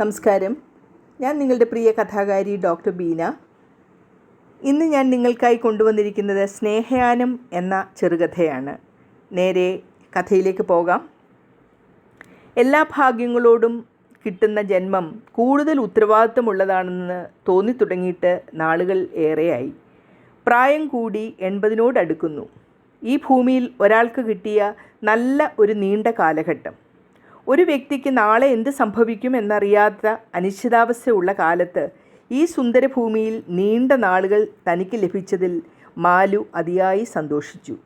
നമസ്കാരം. ഞാൻ നിങ്ങളുടെ പ്രിയ കഥാകാരി ഡോക്ടർ ബീന. ഇന്ന് ഞാൻ നിങ്ങൾക്കായി കൊണ്ടുവന്നിരിക്കുന്നത് സ്നേഹയാനം എന്ന ചെറുകഥയാണ്. നേരെ കഥയിലേക്ക് പോകാം. എല്ലാ ഭാഗ്യങ്ങളോടും കിട്ടുന്ന ജന്മം കൂടുതൽ ഉത്തരവാദിത്തമുള്ളതാണെന്ന് തോന്നിത്തുടങ്ങിയിട്ട് നാളുകൾ ഏറെയായി. പ്രായം കൂടി എൺപതിനോടടുക്കുന്നു ഈ ഭൂമിയിൽ ഒരാൾക്ക് കിട്ടിയ നല്ല ഒരു നീണ്ട കാലഘട്ടം. ഒരു വ്യക്തിക്ക് നാളെ എന്ത് സംഭവിക്കും എന്നറിയാത്ത അനിശ്ചിതാവസ്ഥയുള്ള കാലത്ത് ഈ സുന്ദരഭൂമിയിൽ നീണ്ട നാളുകൾ തനിക്ക് ലഭിച്ചതിൽ മാലു അതിയായി സന്തോഷിച്ചു.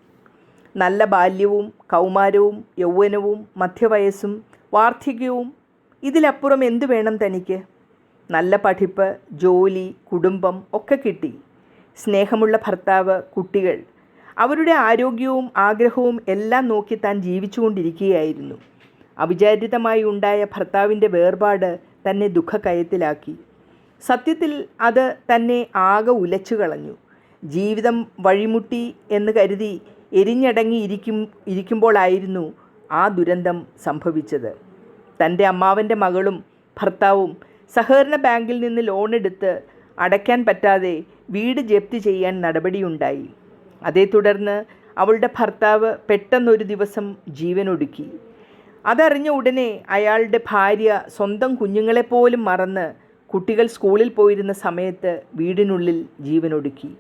നല്ല ബാല്യവും കൗമാരവും യൗവനവും മധ്യവയസ്സും വാർദ്ധക്യവും ഇതിലപ്പുറം എന്തു വേണം തനിക്ക്? നല്ല പഠിപ്പ് ജോലി കുടുംബം ഒക്കെ കിട്ടി. സ്നേഹമുള്ള ഭർത്താവ് കുട്ടികൾ. അവരുടെ ആരോഗ്യവും ആഗ്രഹവും എല്ലാം നോക്കി താൻ ജീവിച്ചുകൊണ്ടിരിക്കുകയായിരുന്നു. അവിചാരിതമായി ഉണ്ടായ ഭർത്താവിന്റെ വേർപാട് തന്നെ ദുഃഖകയത്തിലാക്കി. സത്യത്തിൽ അത് തന്നെ ആകെ ഉലച്ചു കളഞ്ഞു. ജീവിതം വഴിമുട്ടി എന്ന് കരുതി എരിഞ്ഞടങ്ങി ഇരിക്കും ഇരിക്കുമ്പോഴായിരുന്നു ആ ദുരന്തം സംഭവിച്ചത്. തന്റെ അമ്മാവന്റെ മകളും ഭർത്താവും സഹകരണ ബാങ്കിൽ നിന്ന് ലോണെടുത്ത് അടയ്ക്കാൻ പറ്റാതെ വീട് ജപ്തി ചെയ്യാൻ നടപടിയുണ്ടായി. അതേ തുടർന്ന് അവളുടെ ഭർത്താവ് പെട്ടെന്നൊരു ദിവസം ജീവനൊടുക്കി. അതറിഞ്ഞ ഉടനെ അയാളുടെ ഭാര്യ സ്വന്തം കുഞ്ഞുങ്ങളെപ്പോലും മറന്ന് കുട്ടികൾ സ്കൂളിൽ പോയിരുന്ന സമയത്ത് വീടിനുള്ളിൽ ജീവനൊടുക്കി.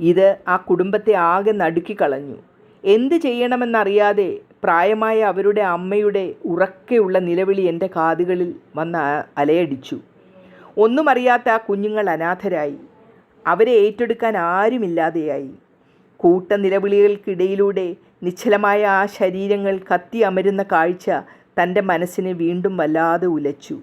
ഇത് ആ കുടുംബത്തെ ആകെ നടുക്കിക്കളഞ്ഞു എന്ത് ചെയ്യണമെന്നറിയാതെ പ്രായമായ അവരുടെ അമ്മയുടെ ഉറക്കെയുള്ള നിലവിളി എന്റെ കാതുകളിൽ വന്ന് അലയടിച്ചു. ഒന്നും അറിയാത്ത ആ കുഞ്ഞുങ്ങൾ അനാഥരായി. അവരെ ഏറ്റെടുക്കാൻ ആരുമില്ലാതെയായി. കൂട്ട നിലവിളികൾക്കിടയിലൂടെ നിശ്ചലമായ ആ ശരീരങ്ങൾ കത്തി അമരുന്ന കാഴ്ച തന്റെ മനസ്സിനെ വീണ്ടും വല്ലാതെ ഉലച്ചു.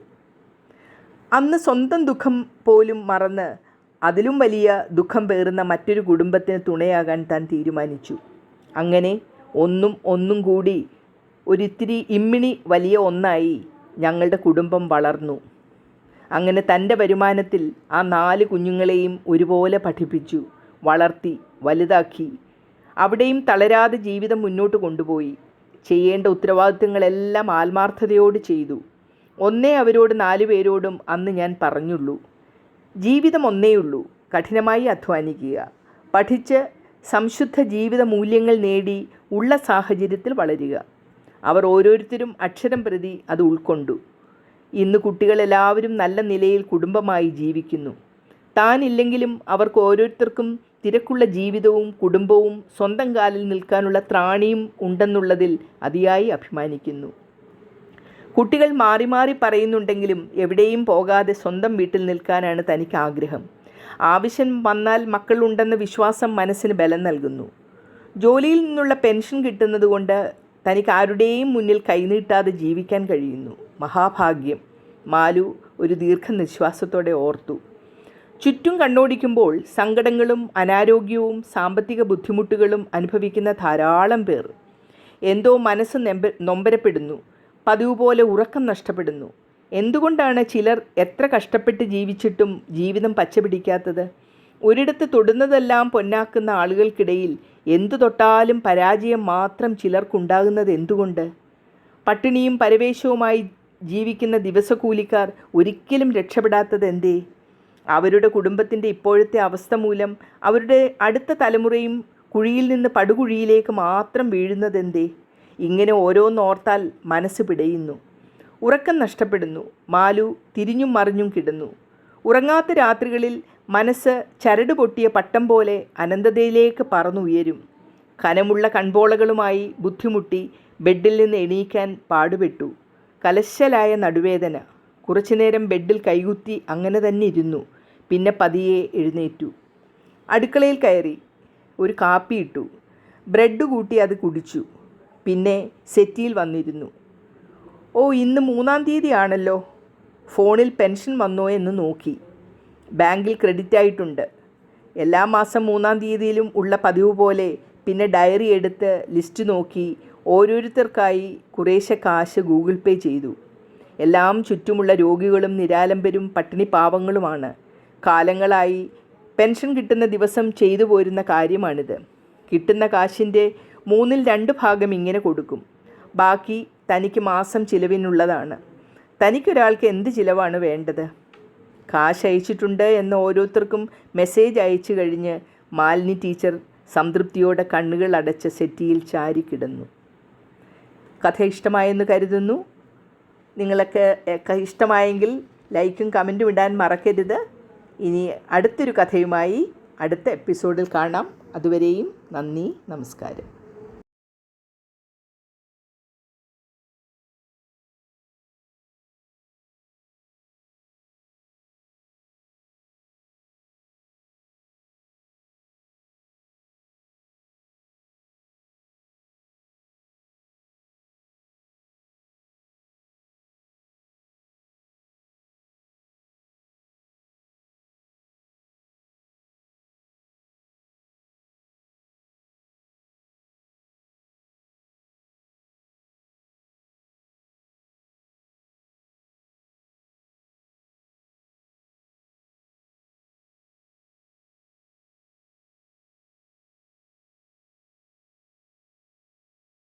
അന്ന് സ്വന്തം ദുഃഖം പോലും മറന്ന് അതിലും വലിയ ദുഃഖം പേറുന്ന മറ്റൊരു കുടുംബത്തിന് തുണയാകാൻ താൻ തീരുമാനിച്ചു. അങ്ങനെ ഒന്നും ഒന്നും കൂടി ഒരിത്തിരി ഇമ്മിണി വലിയ ഒന്നായി ഞങ്ങളുടെ കുടുംബം വളർന്നു. അങ്ങനെ തന്റെ വരുമാനത്തിൽ ആ നാല് കുഞ്ഞുങ്ങളെയും ഒരുപോലെ പഠിപ്പിച്ചു വളർത്തി വലുതാക്കി അവിടെയും തളരാതെ ജീവിതം മുന്നോട്ട് കൊണ്ടുപോയി. ചെയ്യേണ്ട ഉത്തരവാദിത്തങ്ങളെല്ലാം ആത്മാർത്ഥതയോട് ചെയ്തു. ഒന്നേ അവരോട് നാലു പേരോടും അന്ന് ഞാൻ പറഞ്ഞുള്ളൂ. ജീവിതം ഒന്നേയുള്ളൂ കഠിനമായി അധ്വാനിക്കുക. പഠിച്ച് സംശുദ്ധ ജീവിത മൂല്യങ്ങൾ നേടി ഉള്ള സാഹചര്യത്തിൽ വളരുക. അവർ ഓരോരുത്തരും അക്ഷരം പ്രതി അത് ഉൾക്കൊണ്ടു. ഇന്ന് കുട്ടികളെല്ലാവരും നല്ല നിലയിൽ കുടുംബമായി ജീവിക്കുന്നു. താനില്ലെങ്കിലും അവർക്ക് ഓരോരുത്തർക്കും തിരക്കുള്ള ജീവിതവും കുടുംബവും സ്വന്തം കാലിൽ നിൽക്കാനുള്ള ത്രാണിയും ഉണ്ടെന്നുള്ളതിൽ അതിയായി അഭിമാനിക്കുന്നു. കുട്ടികൾ മാറി മാറി പറയുന്നുണ്ടെങ്കിലും എവിടെയും പോകാതെ സ്വന്തം വീട്ടിൽ നിൽക്കാനാണ് തനിക്ക് ആഗ്രഹം. ആവശ്യം വന്നാൽ മക്കളുണ്ടെന്ന വിശ്വാസം മനസ്സിന് ബലം നൽകുന്നു. ജോലിയിൽ നിന്നുള്ള പെൻഷൻ കിട്ടുന്നതുകൊണ്ട് തനിക്ക് ആരുടെയും മുന്നിൽ കൈനീട്ടാതെ ജീവിക്കാൻ കഴിയുന്നു. മഹാഭാഗ്യം. മാലു ഒരു ദീർഘനിശ്വാസത്തോടെ ഓർത്തു. ചുറ്റും കണ്ണോടിക്കുമ്പോൾ സങ്കടങ്ങളും അനാരോഗ്യവും സാമ്പത്തിക ബുദ്ധിമുട്ടുകളും അനുഭവിക്കുന്ന ധാരാളം പേർ. എന്തോ മനസ്സ് നെമ്പ നൊമ്പരപ്പെടുന്നു. പതിവ് പോലെ ഉറക്കം നഷ്ടപ്പെടുന്നു. എന്തുകൊണ്ടാണ് ചിലർ എത്ര കഷ്ടപ്പെട്ട് ജീവിച്ചിട്ടും ജീവിതം പച്ചപിടിക്കാത്തത്? ഒരിടത്ത് തൊടുന്നതെല്ലാം പൊന്നാക്കുന്ന ആളുകൾക്കിടയിൽ എന്തു തൊട്ടാലും പരാജയം മാത്രം ചിലർക്കുണ്ടാകുന്നത് എന്തുകൊണ്ട്? പട്ടിണിയും പരവേശവുമായി ജീവിക്കുന്ന ദിവസക്കൂലിക്കാർ ഒരിക്കലും രക്ഷപ്പെടാത്തത് എന്തേ അവരുടെ കുടുംബത്തിന്റെ ഇപ്പോഴത്തെ അവസ്ഥ മൂലം അവരുടെ അടുത്ത തലമുറയും കുഴിയിൽ നിന്ന് പടുകുഴിയിലേക്ക് മാത്രം വീഴുന്നതെന്തേ? ഇങ്ങനെ ഓരോന്നോർത്താൽ മനസ്സ് പിടയുന്നു. ഉറക്കം നഷ്ടപ്പെടുന്നു. മാലു തിരിഞ്ഞും മറിഞ്ഞും കിടന്നു. ഉറങ്ങാത്ത രാത്രികളിൽ മനസ്സ് ചരട് പൊട്ടിയ പട്ടം പോലെ അനന്തതയിലേക്ക് പറന്നുയരും. കനമുള്ള കൺപോളകളുമായി ബുദ്ധിമുട്ടി ബെഡിൽ നിന്ന് എണീക്കാൻ പാടുപെട്ടു. കലശലായ നടുവേദന. കുറച്ചുനേരം ബെഡിൽ കൈകുത്തി അങ്ങനെ തന്നെ ഇരുന്നു. പിന്നെ പതിയെ എഴുന്നേറ്റു. അടുക്കളയിൽ കയറി ഒരു കാപ്പി ഇട്ടു. ബ്രെഡ് കൂട്ടി അത് കുടിച്ചു. പിന്നെ സെറ്റിയിൽ വന്നിരുന്നു. ഓ ഇന്ന് മൂന്നാം തീയതിയാണല്ലോ. ഫോണിൽ പെൻഷൻ വന്നോ എന്ന് നോക്കി. ബാങ്കിൽ ക്രെഡിറ്റ് ആയിട്ടുണ്ട്. എല്ലാ മാസം മൂന്നാം തീയതിയിലും ഉള്ള പതിവ് പോലെ പിന്നെ ഡയറി എടുത്ത് ലിസ്റ്റ് നോക്കി ഓരോരുത്തർക്കായി കുറേശ്ശെ കാശ് ഗൂഗിൾ പേ ചെയ്തു. എല്ലാം ചുറ്റുമുള്ള രോഗികളും നിരാലംബരും പട്ടിണി പാവങ്ങളുമാണ്. കാലങ്ങളായി പെൻഷൻ കിട്ടുന്ന ദിവസം ചെയ്തു പോരുന്ന കാര്യമാണിത്. കിട്ടുന്ന കാശിന്റെ മൂന്നിൽ രണ്ട് ഭാഗം ഇങ്ങനെ കൊടുക്കും. ബാക്കി തനിക്ക് മാസം ചിലവിനുള്ളതാണ്. തനിക്കൊരാൾക്ക് എന്ത് ചിലവാണ് വേണ്ടത്? കാശ് അയച്ചിട്ടുണ്ട് എന്ന് ഓരോരുത്തർക്കും മെസ്സേജ് അയച്ചു കഴിഞ്ഞ് മാലിനി ടീച്ചർ സംതൃപ്തിയോടെ കണ്ണുകൾ അടച്ച സെറ്റിയിൽ ചാരി കിടന്നു. കഥ ഇഷ്ടമായെന്ന് കരുതുന്നു. നിങ്ങളൊക്കെ ഇഷ്ടമായെങ്കിൽ ലൈക്കും കമന്റും ഇടാൻ മറക്കരുത്. ഇനി അടുത്തൊരു കഥയുമായി അടുത്ത എപ്പിസോഡിൽ കാണാം. അതുവരെയും നന്ദി നമസ്കാരം.